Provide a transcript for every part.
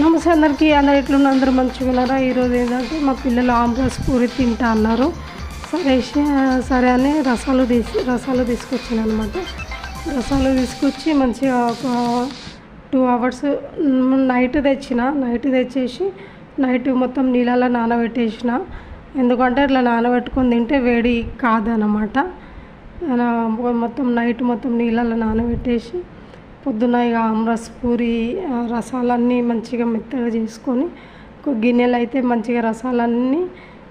నమస్తే అందరికీ అందరు ఎట్లున్న అందరూ మంచిగా ఉన్నారా? ఈరోజు ఏంటంటే మా పిల్లలు ఆమ్రస్ పూరి తింటా అన్నారు. సరే సరే అని రసాలు తీసి రసాలు తీసుకొచ్చాను అనమాట రసాలు తీసుకొచ్చి మంచిగా ఒక టూ అవర్స్ నైట్ తెచ్చిన. నైట్ తెచ్చేసి నైట్ మొత్తం నీళ్ళలో నానబెట్టేసిన. ఎందుకంటే ఇట్లా నానబెట్టుకొని తింటే వేడి కాదనమాట మొత్తం నైట్ మొత్తం నీళ్ళలో నానబెట్టేసి పొద్దున ఇక ఆమ్రస్ పూరి రసాలన్నీ మంచిగా మెత్తగా చేసుకొని ఒక గిన్నెలో అయితే మంచిగా రసాలన్నీ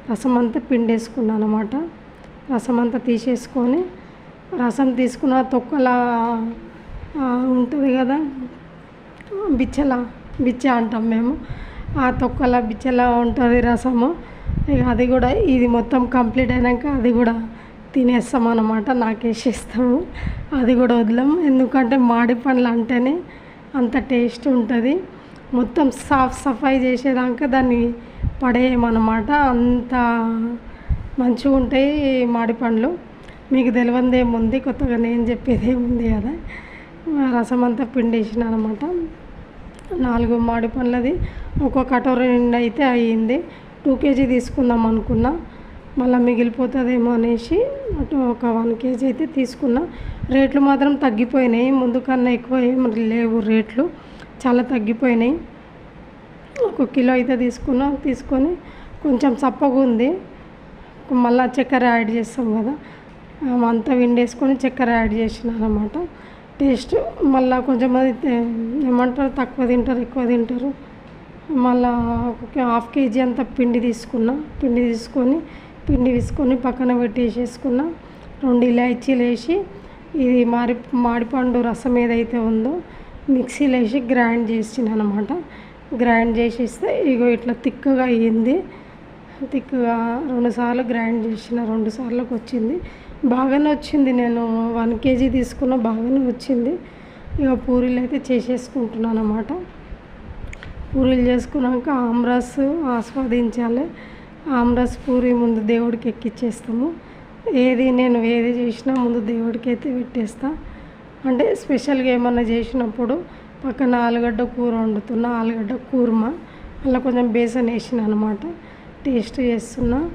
రసం అంతా పిండేసుకున్నాను అనమాట రసం అంతా తీసేసుకొని రసం తీసుకున్న తొక్కలా ఉంటుంది కదా బిచ్చల బిచ్చ అంటాం మేము. ఆ తొక్కల బిచ్చల ఉంటుంది రసము. ఇక అది కూడా ఇది మొత్తం కంప్లీట్ అయినాక అది కూడా తినేస్తాం అన్నమాట నాకేసేస్తాము అది కూడా వదలం. ఎందుకంటే మాడి పండ్లు అంటేనే అంత టేస్ట్ ఉంటుంది. మొత్తం సాఫ్ సఫాయి చేసేదాకా దాన్ని పడేయమన్నమాట. అంత మంచిగా ఉంటాయి మాడి పండ్లు. మీకు తెలియందేముంది కొత్తగా నేను చెప్పేది ఏముంది కదా? రసం అంతా పిండేసిన అనమాట నాలుగు మాడి పండ్లది. ఒక కటోర నిండా అయితే అయ్యింది. టూ కేజీ తీసుకుందాం అనుకున్నా. మళ్ళీ మిగిలిపోతుందేమో అనేసి అటు ఒక వన్ కేజీ అయితే తీసుకున్నా. రేట్లు మాత్రం తగ్గిపోయినాయి. ముందు కన్నా ఎక్కువ ఏం లేవు రేట్లు. చాలా తగ్గిపోయినాయి. ఒక కిలో అయితే తీసుకున్నా. తీసుకొని కొంచెం చప్పగా ఉంది. మళ్ళీ చక్కెర యాడ్ చేస్తాం కదా. అంతా విండేసుకొని చక్కెర యాడ్ చేసినాను అనమాట టేస్ట్ మళ్ళీ కొంచెం మంది ఏమంటారు? తక్కువ తింటారు ఎక్కువ తింటారు. మళ్ళా ఒక హాఫ్ కేజీ అంత పిండి తీసుకున్నా. పిండి తీసుకొని పిండి విసుకొని పక్కన పెట్టేసేసుకున్న రెండు ఇలాచీలు వేసి ఇది మారి మాడిపండు రసం ఏదైతే ఉందో మిక్సీలో వేసి గ్రైండ్ చేసిన అనమాట గ్రైండ్ చేసేస్తే ఇగో ఇట్లా తిక్కగా అయ్యింది. తిక్కుగా రెండుసార్లు గ్రైండ్ చేసిన రెండు సార్లకు వచ్చింది. బాగానే వచ్చింది. నేను వన్ కేజీ తీసుకున్న బాగానే వచ్చింది. ఇక పూరీలు అయితే చేసేసుకుంటున్నాను అనమాట పూరీలు చేసుకున్నాక ఆమ్రాస్ ఆస్వాదించాలి. ఆమ్రస్ పూరి ముందు దేవుడికి ఎక్కిచ్చేస్తాము. ఏది నేను ఏది చేసినా ముందు దేవుడికి అయితే పెట్టేస్తా. అంటే స్పెషల్గా ఏమన్నా చేసినప్పుడు పక్కన ఆలుగడ్డ కూర వండుతున్నా ఆలుగడ్డ కూర్మ అలా కొంచెం బేసన్ వేసిన అనమాట టేస్ట్ చేస్తున్నా.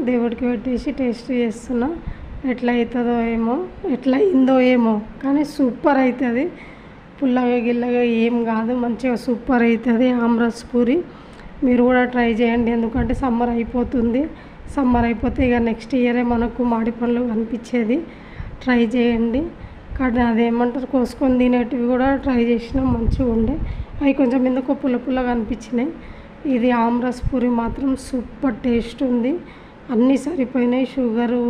దేవుడికి పెట్టేసి టేస్ట్ చేస్తున్నా. ఎట్లా అవుతుందో ఏమో ఎట్లా అయిందో ఏమో. కానీ సూపర్ అవుతుంది. పుల్లగా గిల్లగా ఏం కాదు మంచిగా సూపర్ అవుతుంది ఆమ్రస్ పూరి మీరు కూడా ట్రై చేయండి. ఎందుకంటే సమ్మర్ అయిపోతుంది. సమ్మర్ అయిపోతే ఇక నెక్స్ట్ ఇయరే మనకు మాడి పండ్లు కనిపించేది. ట్రై చేయండి. కానీ అదేమంటారు కోసుకొని తినేటివి కూడా ట్రై చేసినా మంచిగా ఉండే. అవి కొంచెం ఎందుకో పుల్ల పుల్లగా అనిపించినాయి. ఇది ఆమ్రస్ పూరి మాత్రం సూపర్ టేస్ట్ ఉంది. అన్నీ సరిపోయినాయి. షుగరు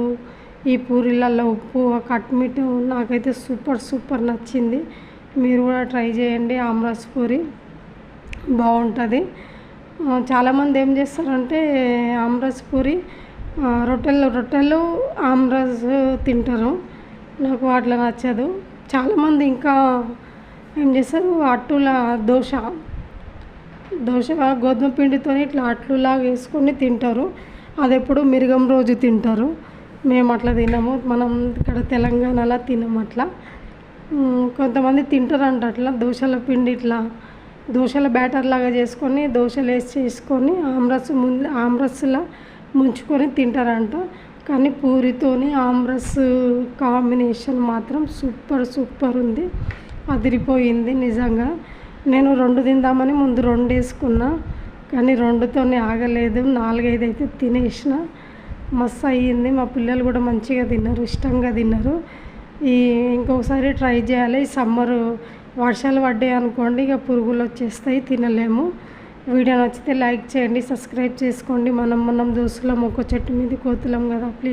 ఈ పూరీలలో ఉప్పు కట్మిట్ నాకైతే సూపర్ సూపర్ నచ్చింది. మీరు కూడా ట్రై చేయండి. ఆమ్రస్ పూరి బాగుంటుంది. చాలామంది ఏం చేస్తారంటే ఆమ్రస్ పూరి రొట్టెలు రొట్టెలు ఆమ్రస్ తింటారు. నాకు అట్లా నచ్చదు. చాలామంది ఇంకా ఏం చేస్తారు అట్టుల దోశ దోశ గోధుమ పిండితో ఇట్లా అట్లులాగా వేసుకొని తింటారు. అది ఎప్పుడు మిరుగం రోజు తింటారు. మేము అట్లా తినము. మనం ఇక్కడ తెలంగాణలో తినము అట్లా. కొంతమంది తింటారంట అట్లా దోశల పిండి ఇట్లా దోశల బ్యాటర్ లాగా చేసుకొని దోశలు వేసి చేసుకొని ఆమ్రస్ ముందు ఆమ్రస్లా ముంచుకొని తింటారంట. కానీ పూరితోని ఆమ్రస్ కాంబినేషన్ మాత్రం సూపర్ సూపర్ ఉంది. అదిరిపోయింది నిజంగా. నేను రెండు తిందామని ముందు రెండు వేసుకున్నా కానీ రెండుతోనే ఆగలేదు. నాలుగైదు అయితే తినేసిన. మస్తు అయ్యింది మా పిల్లలు కూడా మంచిగా తిన్నారు ఇష్టంగా తిన్నారు. ఈ ఇంకొకసారి ట్రై చేయాలి. ఈ వర్షాలు పడ్డాయి అనుకోండి ఇక పురుగులు వచ్చేస్తాయి తినలేము. వీడియో నచ్చితే లైక్ చేయండి సబ్స్క్రైబ్ చేసుకోండి. మనం మనం దోస్తులం ఒక చెట్టు మీద కోతులం కదా ప్లీజ్.